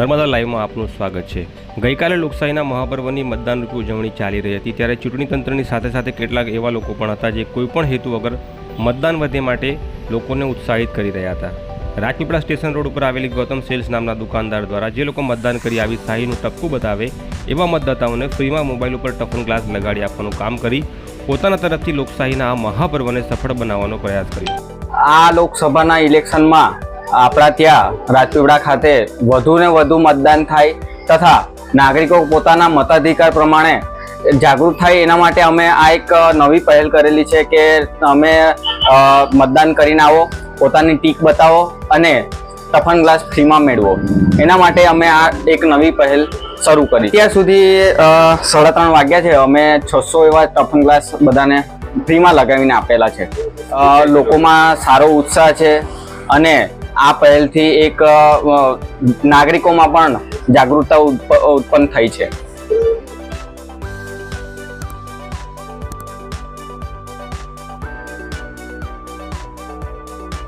નર્મદા લાઈવમાં આપનું સ્વાગત છે. ગઈકાલે લોકશાહીના મહાપર્વની મતદાનરૂપી ઉજવણી ચાલી રહી હતી, ત્યારે ચૂંટણી તંત્રની સાથે સાથે કેટલાક એવા લોકો પણ હતા જે કોઈપણ હેતુ વગર મતદાન વધે માટે લોકોને ઉત્સાહિત કરી રહ્યા હતા. રાજપીપળા સ્ટેશન રોડ ઉપર આવેલી ગૌતમ સેલ્સ નામના દુકાનદાર દ્વારા જે લોકો મતદાન કરી આવી શાહીનું ટપકું બતાવે, એવા મતદાતાઓને ફ્રીમાં મોબાઈલ ઉપર ટફન ગ્લાસ લગાડી આપવાનું કામ કરી પોતાના તરફથી લોકશાહીના આ મહાપર્વને સફળ બનાવવાનો પ્રયાસ કર્યો. આ લોકસભાના ઇલેક્શનમાં આપણા ત્યાં રાજપીપળા ખાતે વધુ ને વધુ મતદાન થાય તથા નાગરિકો પોતાના મતાધિકાર પ્રમાણે જાગૃત થાય એના માટે અમે આ એક નવી પહેલ કરેલી છે કે અમે મતદાન કરીને આવો, પોતાની ટીક બતાવો અને ટફન ગ્લાસ ફ્રીમાં મેળવો. એના માટે અમે આ એક નવી પહેલ શરૂ કરી. ત્યાં સુધી સાડા ત્રણ વાગ્યા છે. અમે છસો એવા ટફન ગ્લાસ બધાને ફ્રીમાં લગાવીને આપેલા છે. લોકોમાં સારો ઉત્સાહ છે અને આ પહેલથી એક નાગરિકોમાં પણ જાગૃતતા ઉત્પ- ઉત્પન્ન થઈ છે.